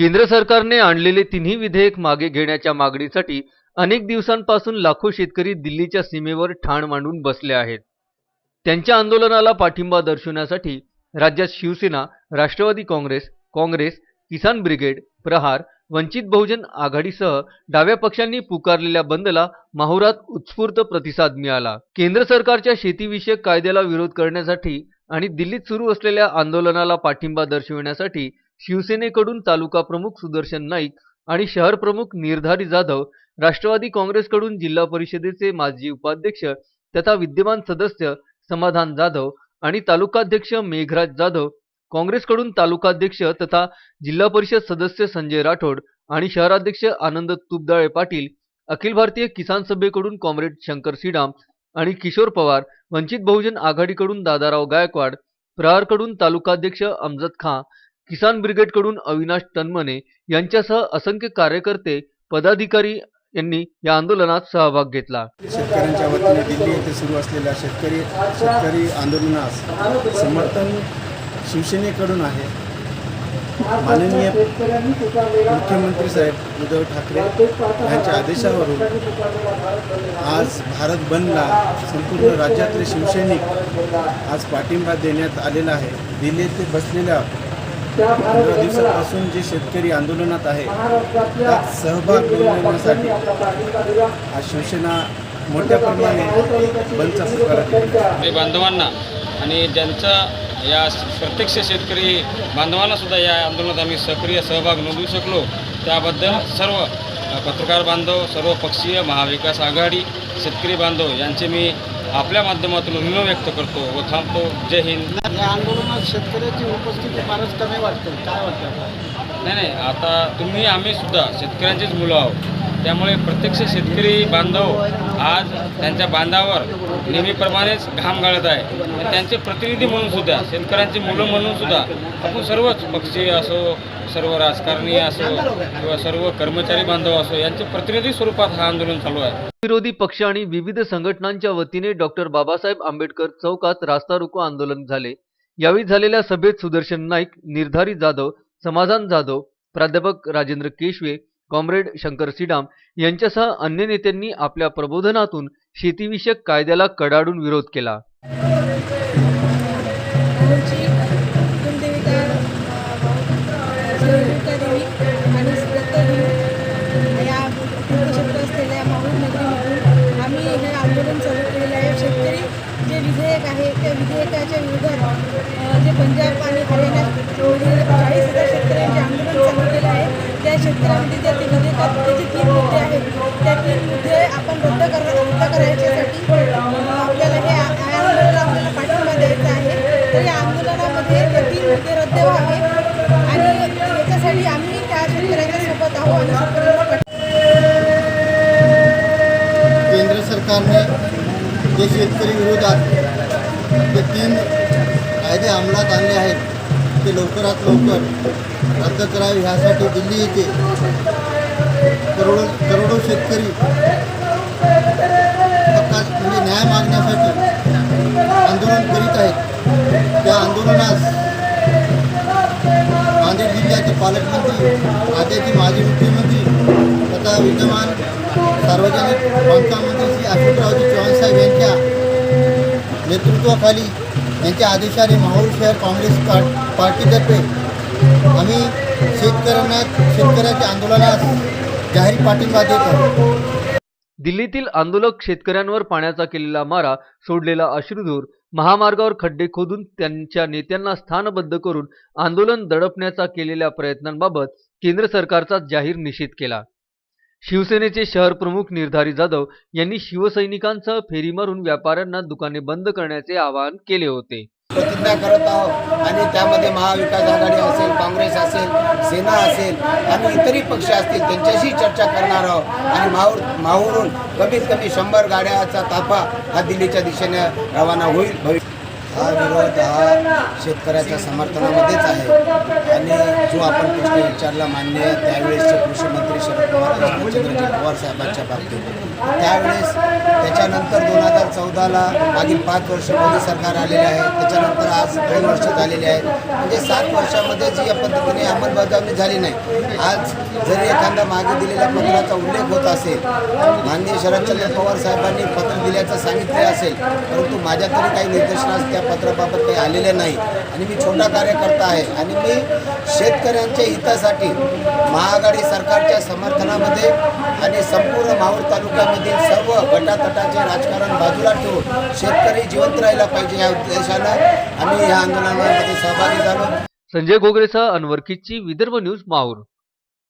केंद्र सरकारने आणलेले तिन्ही विधेयक मागे घेण्याच्या मागणीसाठी अनेक दिवसांपासून लाखो शेतकरी दिल्लीच्या सीमेवर ठाण मांडून बसले आहेत. त्यांच्या आंदोलनाला पाठिंबा दर्शवण्यासाठी राज्यात Shiv Sena Rashtrawadi Congress Congress Kisan brigade Prahar Vanchit Bahujan आघाडीसह डाव्या पक्षांनी पुकारलेल्या बंदला माहुरात उत्स्फूर्त प्रतिसाद मिळाला. केंद्र सरकारच्या शेतीविषयक कायद्याला विरोध करण्यासाठी आणि दिल्लीत सुरू असलेल्या आंदोलनाला पाठिंबा दर्शविण्यासाठी शिवसेनेकडून तालुका प्रमुख सुदर्शन नाईक आणि शहर प्रमुख निर्धारी जाधव राष्ट्रवादी काँग्रेसकडून जिल्हा परिषदेचे माजी उपाध्यक्ष तथा विद्यमान सदस्य समाधान जाधव आणि तालुकाध्यक्ष मेघराज जाधव काँग्रेसकडून तालुकाध्यक्ष तथा जिल्हा परिषद सदस्य संजय राठोड आणि शहराध्यक्ष आनंद तुपदाळे पाटील अखिल भारतीय किसान सभेकडून कॉम्रेड शंकर सिडाम आणि किशोर पवार वंचित बहुजन आघाडीकडून दादाराव गायकवाड प्रहारकडून तालुकाध्यक्ष अमजद खां किसान ब्रिगेडकडून अविनाश तनमने यांच्यासह असंख्य कार्यकर्ते पदाधिकारी यांनी या आंदोलनात सहभाग घेतला. शेतकऱ्यांच्या वतीने दिल्ली येथे सुरू असलेल्या शेतकरी शेतकरी आंदोलनास समर्थन शिवसेनेकडून आहे. माननीय मुख्यमंत्री साहेब उद्धव ठाकरे यांच्या आदेशावरून आज भारत बंदला संपूर्ण राज्यातले शिवसैनिक आज पाठिंबा देण्यात आलेला आहे. दिल्ली येथे बसलेल्या दिवसापासून जे शेतकरी आंदोलनात आहे त्यात सहभाग नोंदवण्यासाठी आज शिवसेना मोठ्या प्रमाणे बंदचा पुकारा बांधवांना आणि ज्यांचा या प्रत्यक्ष शेतकरी बांधवांना सुद्धा या आंदोलनात आम्ही सक्रिय सहभाग नोंदवू शकलो. त्याबद्दल सर्व पत्रकार बांधव सर्व पक्षीय महाविकास आघाडी शेतकरी बांधव यांचे मी आपल्या माध्यमातून ऋण व्यक्त करतो व थांबतो. जय हिंद. या आंदोलनात शेतकऱ्याची उपस्थिती फारच कमी वाटते. काय वाटतं? नाही नाही आता तुम्ही आम्ही सुद्धा शेतकऱ्यांचीच मुलं आहोत. त्यामुळे प्रत्यक्ष शेतकरी बांधव आज त्यांच्या बांधावर नेहमीप्रमाणेच घाम गाळत आहे. त्यांचे प्रतिनिधी म्हणून सुद्धा शेतकऱ्यांची मुलं म्हणून सुद्धा आपण सर्वच पक्षी असो सर्व राजकारणी असो किंवा सर्व कर्मचारी बांधव असो यांचे प्रतिनिधी स्वरूपात हा आंदोलन चालू आहे. विरोधी पक्ष आणि विविध संघटनांच्या वतीने डॉक्टर बाबासाहेब आंबेडकर चौकात रास्ता रोको आंदोलन झाले. यावेळी झालेल्या सभेत सुदर्शन नाईक निर्धारी जाधव समाधान जाधव प्राध्यापक राजेंद्र केशवे कॉम्रेड शंकर सिडाम यांच्यासह अन्य नेत्यांनी आपल्या प्रबोधनातून शेतीविषयक कायद्याला कडाडून विरोध केला. विधेयक आहे त्या विधेयकाच्या विरोधात जे पंजाब आणि हरियाणा चाळीस हजार शेतकऱ्यांचे आंदोलन चालू केलं आहे. त्या शेतकऱ्यांमध्ये त्या ते विधेयकात जे तीन मुद्दे आहेत त्या तीन मुद्दे आपण रद्द कर रद्द करायच्यासाठी आपल्याला हे आंदोलनाला आपल्याला पाठिंबा द्यायचा आहे. तर या आंदोलनामध्ये ते तीन मुद्दे रद्द व्हावे आणि याच्यासाठी आम्ही त्या शेतकऱ्यांच्या सोबत आहोत आणि शेतकऱ्यांना केंद्र सरकारने जे शेतकरी विरोधात जे तीन कायदे अंमलात आणले आहेत ते लवकरात लवकर रद्द करावे ह्यासाठी दिल्ली येथे करोडो करोडो शेतकरी म्हणजे न्याय मागण्यासाठी आंदोलन करीत आहेत. त्या आंदोलनास नांदेड जिल्ह्याचे पालकमंत्री राज्याचे माजी मुख्यमंत्री तथा विद्यमान सार्वजनिक बांधकाम मंत्री श्री अशोकरावजी चव्हाण साहेब यांच्या नेतृत्वाखाली यांच्या आदेशाने माहूर शहर काँग्रेस पार्टीतर्फे आम्ही शेतकऱ्यांना शेतकऱ्याच्या आंदोलनास जाहीर पाठिंबा देत आहोत. दिल्लीतील आंदोलक शेतकऱ्यांवर पाण्याचा केलेला मारा सोडलेला अश्रुधूर महामार्गावर खड्डे खोदून त्यांच्या नेत्यांना स्थानबद्ध करून आंदोलन दडपण्याचा केलेल्या प्रयत्नांबाबत केंद्र सरकारचा जाहीर निषेध केला. शिवसेनेचे शहर प्रमुख निर्धारी जाधव यांनी शिवसैनिकांसह फेरी मारून व्यापाऱ्यांना दुकाने बंद करण्याचे आवाहन केले होते. प्रतिज्ञा करत आहोत आणि त्यामध्ये महाविकास आघाडी असेल काँग्रेस असेल सेना असेल आणि इतरही पक्ष असतील त्यांच्याशी चर्चा करणार आहोत. आणि माहूर माहूरून कमीत कमी शंभर गाड्याचा ताफा हा दिल्लीच्या दिशेने रवाना होईल भविष्य हा विरोध हा शेतकऱ्याच्या समर्थनामध्येच आहे. आणि जो आपण प्रश्न विचारला मान्य त्यावेळेसचे कृषी मंत्री शरद पवार चंद्रजी पवार साहेबांच्या बाबतीत. त्यावेळेस त्याच्यानंतर दोन हजार चौदाला मागील पाच वर्ष मोदी सरकार आलेले आहे त्याच्यानंतर आज दोन वर्ष झालेले आहेत म्हणजे सात वर्षामध्ये जी या पद्धतीने अंमलबजावणी झाली नाही आज जरी एखादा मागे दिलेल्या पत्राचा उल्लेख होत असेल माननीय शरदचंद्र पवार साहेबांनी पत्र दिल्याचं सांगितले असेल परंतु माझ्या तरी काही निदर्शनास त्या पत्राबाबत काही आलेले नाही. आणि मी छोटा कार्यकर्ता आहे. आणि मी शेतकऱ्यांच्या हितासाठी महाआघाडी सरकारच्या समर्थनामध्ये आणि संपूर्ण माहूर तालुक्यामधील सर्व गटातटाचे राजकारण बाजूला ठेवून शेतकरी जिवंत राहिला पाहिजे या उद्देशानं आम्ही या आंदोलनामध्ये सहभागी झालो. संजय गोगरेसह अनवर किच्ची विदर्भ न्यूज माहूर.